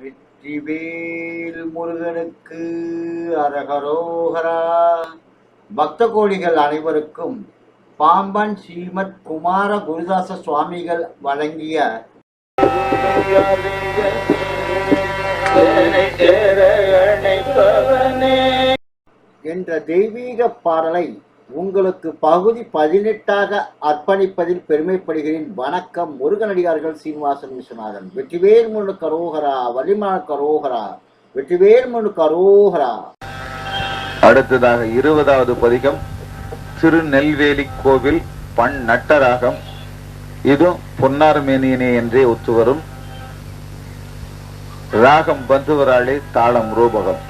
வெற்றிவேல் முருகனுக்கு அரகரோகரா. பக்த கோடிகள் அனைவருக்கும் பாம்பன் ஸ்ரீமத் குமார குருதாச சுவாமிகள் வழங்கிய என்ற தெய்வீக பாடலை உங்களுக்கு பகுதி பதினெட்டாக அர்ப்பணிப்பதில் பெருமைப்படுகிறேன். வணக்கம் முருகனடியார்கள் சீனிவாசன் விஸ்வநாதன். வெற்றிவேல் முனு கரோகரா வலிமான கரோகரா வெற்றிவேல் முனு கரோகரா. அடுத்ததாக இருபதாவது பதிகம் திருநெல்வேலி கோவில் பண் நட்டராகம். இது பொன்னார்மேனியனே என்றே ஒத்து வரும் ராகம் பந்துவராளே தாளம் ரூபகம்.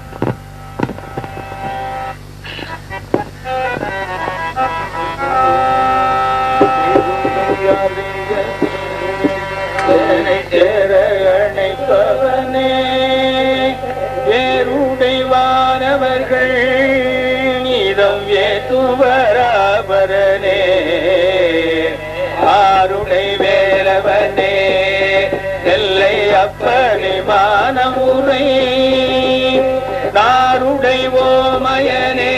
அவர்கள் நீதம் ஏத்துவராபரனே. ஆருடை வேலவனே நெல்லை அப்பரிமான முறை நாருடை ஓமயனே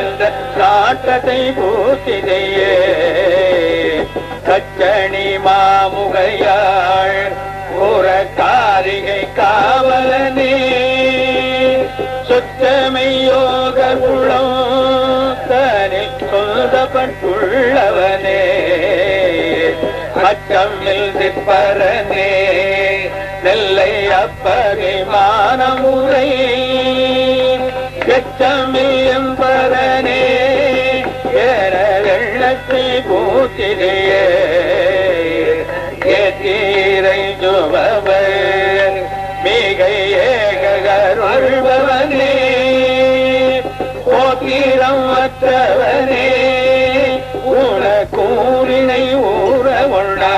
என்ற நாட்டத்தை பூத்திதையே கச்சணி மாமுகையா சுத்தமை யோக உள்ளம் தனில் சொந்தப்பட்டுள்ளவனே. அச்சமில் நிற்பரனே. நெல்லை அப்பரிமானமுறை. முறை எச்சமில் ஏற வெள்ளத்தை பூத்திலேயே போத்திரம் அற்றவனே உன கூறினை ஊற உண்ணா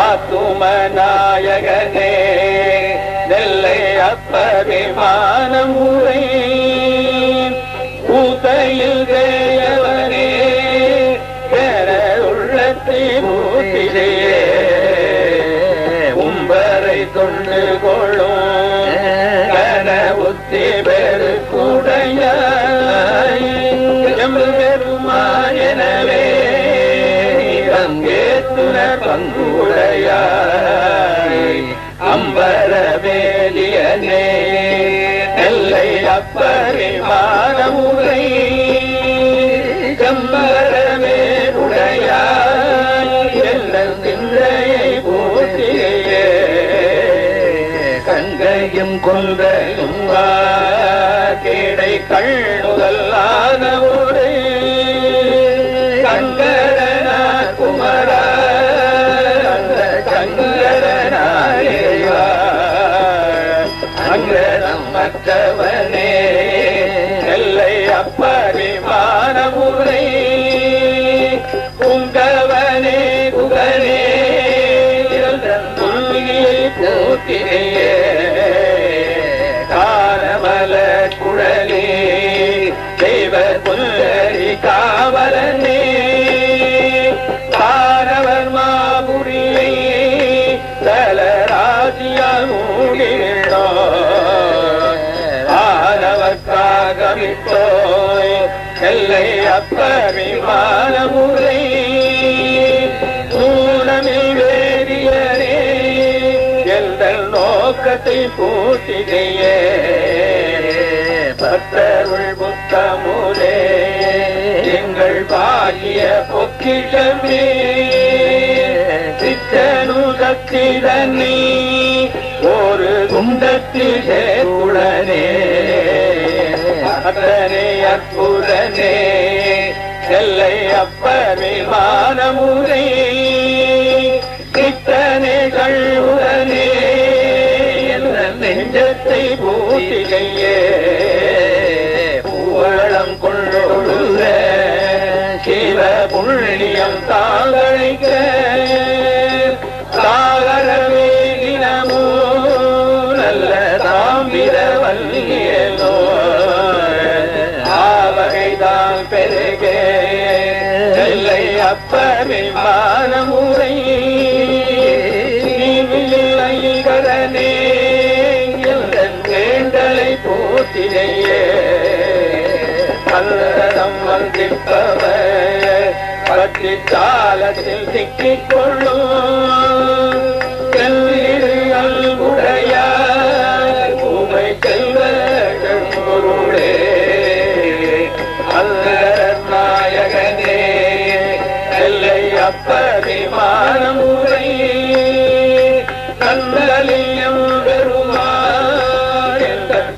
ஆத்தும நாயகனே நெல்லை அப்பரிமான முறை பூத்தையில் தேயவனே பெற உள்ளத்தை மூத்திரையே உம்பரை தொண்டு கொள் அங்கே துணர் பங்குடைய அம்பர வேலியனே நெல்லை அப்பரிமான முறை எல்லாம் சிந்தையை போற்றியே கங்கையும் கொன்றையும் கேடை கண்ணுதல்லானவும் அங்கரம் மற்றவனே. நெல்லை அப்பரிமான முறை உங்கவனே புகழே துல்லியை போத்திரையே காலமல குழலே. தெய்வ புல்லரி காவலனே. காரவர் மாபுரியை தலராஜியா மூடினே. ஆனவர்க்காக செல்லை எல்லை அப்பரிமான முறை வேதியரே எங்கள் நோக்கத்தை பூட்டிகையே பத்தருள் புத்தமுலே எங்கள் பாகிய பொக்கிஷமே. சித்தனு சக்தி ஒரு குண்டத்தில் சேர்த்துடனே அத்தனை அற்புதனே. செல்லை அப்பரிமான முறை இத்தனை கழுவுடனே என்ற நெஞ்சத்தை பூசிகையே பூவளம் கொள்ளொழுத சிவ புண்ணியம் தாங்கழைக்க. தாகரவே தினமோ. நல்ல தாம்பிர எல்லை அப்பரிமான நீ நாயகனே எங்கள் வேண்டலை போற்றினையே. அல்லதம் வந்திப்பவர் பற்றி காலத்தில் சிக்கிக் கொள்ளும். எல்லை அப்பரிமாணம் கந்தலியம் பெருமாள்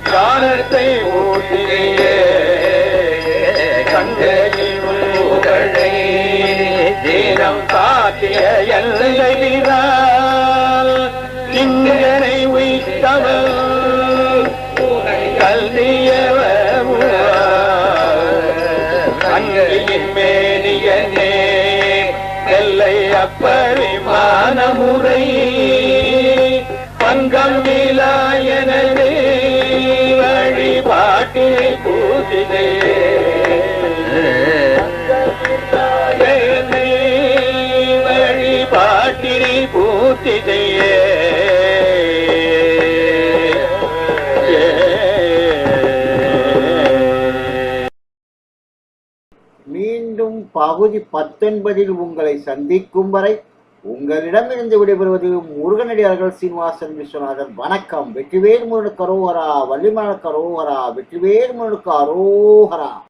காலத்தை ஊட்டியே கண்டையில் புகழை தீரம் காட்டிய எல்லை திங்களை உயிர்த்தவள் உயிர்த்தவள் கல்வியவன் மேனியனே அப்பரிமான முறை பங்கம் விலாயனே வழிபாட்டினை பூசினே. வழிபாட்டினை பூசினையே பத்தொன்பதில் உங்களை சந்திக்கும் வரை உங்களிடமிருந்து விடைபெறுவது முருகனடியார்கள் சீனிவாசன் விஸ்வநாதன். வணக்கம். வெற்றிவேல் முருகனுக்கு அரோகரா வள்ளிமலனுக்கு அரோகரா வெற்றிவேல் முருகனுக்கு அரோகரா